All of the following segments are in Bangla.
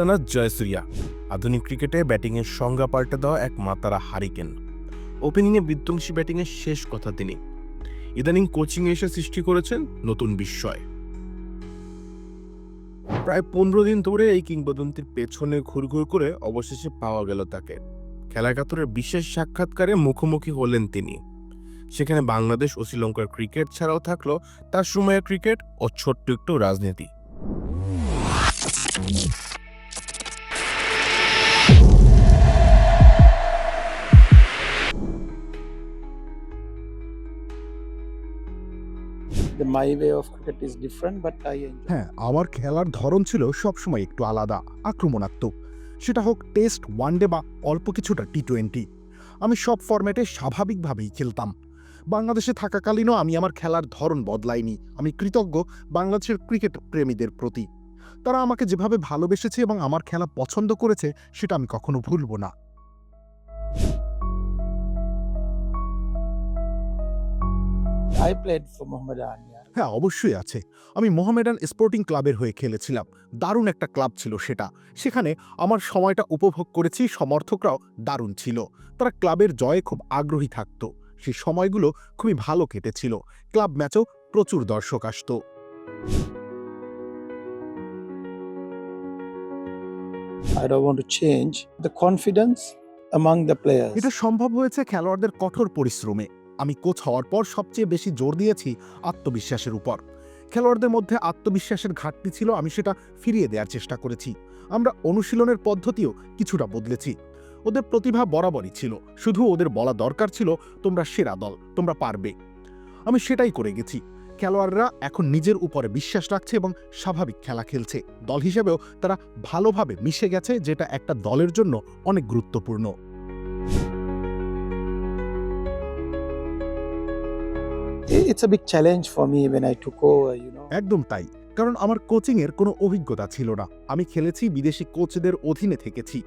সানাত জয়সুরিয়া। আধুনিক ক্রিকেটে ব্যাটিংয়ের সংজ্ঞা পাল্টে দেওয়া এক মাতারা হারিকেন। ওপেনিংয়ে বিধ্বংসী ব্যাটিংয়ের শেষ কথা তিনি। ইদানিং কোচিংয়ে এসে সৃষ্টি করেছেন নতুন বিস্ময়। প্রায় পনেরো দিন ধরে এই কিংবদন্তির পেছনে ঘুরঘুর করে অবশেষে পাওয়া গেল তাকে। খেলাকাতরের বিশেষ সাক্ষাৎকারে মুখোমুখি হলেন তিনি। সেখানে বাংলাদেশ ও শ্রীলঙ্কার ক্রিকেট ছাড়াও থাকল তার সময়ের ক্রিকেট ও ছোট্ট একটু রাজনীতি। My way of cricket is different but i enjoy হ্যাঁ আমার খেলার ধরন ছিল সবসময় একটু আলাদা আক্রমণাত্মক। সেটা হোক টেস্ট ওয়ানডে বা অল্প কিছুটা টি টোয়েন্টি আমি সব ফরম্যাটে স্বাভাবিকভাবেই খেলতাম। বাংলাদেশে থাকাকালীনও আমি আমার খেলার ধরন বদলাইনি। আমি কৃতজ্ঞ বাংলাদেশের ক্রিকেট প্রেমীদের প্রতি। তারা আমাকে যেভাবে ভালোবেসেছে এবং আমার খেলা পছন্দ করেছে সেটা আমি কখনো ভুলব না। I played for mohammed ali হ্যাঁ অবশ্যই আছে। আমি মোহামেডান স্পোর্টিং ক্লাবের হয়ে খেলেছিলাম। দারুণ একটা ক্লাব ছিল সেটা। সেখানে আমার সময়টা উপভোগ করেছি সমর্থকরাও দারুণ ছিল। তারা ক্লাবের জয়ে খুব আগ্রহী থাকতো। সেই সময়গুলো খুবই ভালো কেটেছিল। ক্লাব ম্যাচেও প্রচুর দর্শক আসতো। I don't want to change the confidence among the players. এটা সম্ভব হয়েছে খেলোয়াড়দের কঠোর পরিশ্রমে। আমি কোচ হওয়ার পর সবচেয়ে বেশি জোর দিয়েছি আত্মবিশ্বাসের উপর। খেলোয়াড়দের মধ্যে আত্মবিশ্বাসের ঘাটতি ছিল, আমি সেটা ফিরিয়ে দেওয়ার চেষ্টা করেছি। আমরা অনুশীলনের পদ্ধতিও কিছুটা বদলেছি। ওদের প্রতিভা বরাবরই ছিল, শুধু ওদের বলা দরকার ছিল, তোমরা সেরা দল, তোমরা পারবে। আমি সেটাই করে গেছি। খেলোয়াড়রা এখন নিজের উপরে বিশ্বাস রাখছে এবং স্বাভাবিক খেলা খেলছে। দল হিসেবেও তারা ভালোভাবে মিশে গেছে, যেটা একটা দলের জন্য অনেক গুরুত্বপূর্ণ। It's a big challenge for me একদম তাই। কারণ আমার কোচিংয়ের কোনো অভিজ্ঞতা ছিল না। আমি খেলেছি, বিদেশি কোচদের অধীনে থেকেছি।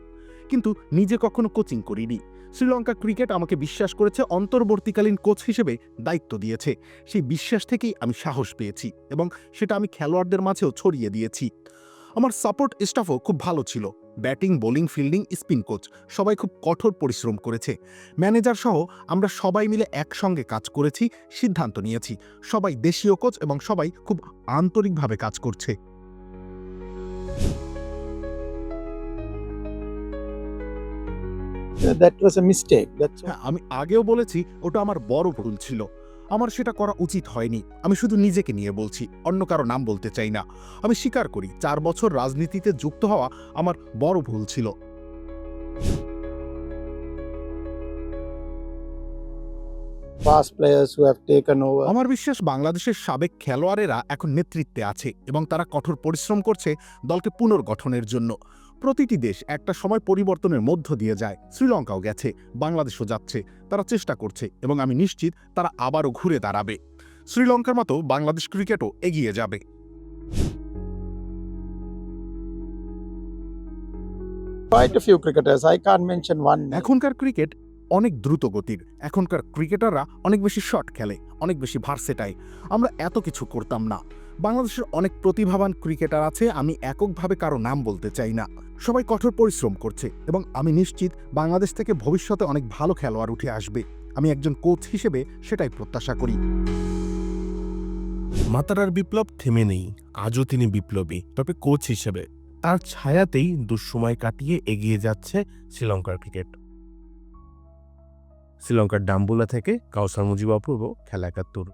কিন্তু নিজে কখনো কোচিং করিনি। শ্রীলঙ্কা ক্রিকেট আমাকে বিশ্বাস করেছে, অন্তর্বর্তীকালীন কোচ হিসেবে দায়িত্ব দিয়েছে। সেই বিশ্বাস থেকেই আমি সাহস পেয়েছি এবং সেটা আমি খেলোয়াড়দের মাঝেও ছড়িয়ে দিয়েছি। আমার সাপোর্ট স্টাফও খুব ভালো ছিল। Batting bowling fielding spin coach সবাই খুব কঠোর পরিশ্রম করেছে। ম্যানেজার সহ আমরা সবাই মিলে একসঙ্গে কাজ করেছি সিদ্ধান্ত নিয়েছি। সবাই দেশীয় কোচ এবং সবাই খুব আন্তরিকভাবে কাজ করছে। হ্যাঁ আমি আগেও বলেছি ওটা আমার বড় ভুল ছিল। আমার সেটা করা উচিত হয়নি। আমি শুধু নিজেকে নিয়ে বলছি অন্য কারও নাম বলতে চাই না। আমি স্বীকার করি চার বছর রাজনীতিতে যুক্ত হওয়া আমার বড় ভুল ছিল। আমার বিশ্বাস বাংলাদেশের সাবেক খেলোয়াড়েরা এখন নেতৃত্বে আছে এবং তারা কঠোর পরিশ্রম করছে দলকে পুনর্গঠনের জন্য। প্রতিটি দেশ একটা সময় পরিবর্তনের মধ্য দিয়ে যায়। শ্রীলঙ্কাও গেছে বাংলাদেশও যাচ্ছে তারা চেষ্টা করছে এবং আমি নিশ্চিত তারা আবারও ঘুরে দাঁড়াবে। শ্রীলঙ্কার মতো বাংলাদেশ ক্রিকেটও এগিয়ে যাবে. এখনকার ক্রিকেট অনেক দ্রুত গতির এখনকার ক্রিকেটাররা অনেক বেশি শট খেলে অনেক বেশি ভার্সেটাই আমরা এত কিছু করতাম না। বাংলাদেশের অনেক প্রতিভাবান ক্রিকেটার আছে আমি এককভাবে কারও নাম বলতে চাই না। সবাই কঠোর পরিশ্রম করছে এবং আমি নিশ্চিত বাংলাদেশ থেকে ভবিষ্যতে অনেক ভালো খেলোয়াড় উঠে আসবে। আমি একজন কোচ হিসেবে সেটাই প্রত্যাশা করি। মাতারার বিপ্লব থেমে নেই, আজও তিনি বিপ্লবী, তবে কোচ হিসেবে। তার ছায়াতেই দুঃসময় কাটিয়ে এগিয়ে যাচ্ছে শ্রীলঙ্কার ক্রিকেট। শ্রীলঙ্কার ডাম্বুলা থেকে কাউসার মুজিব খেলা একাত্তর।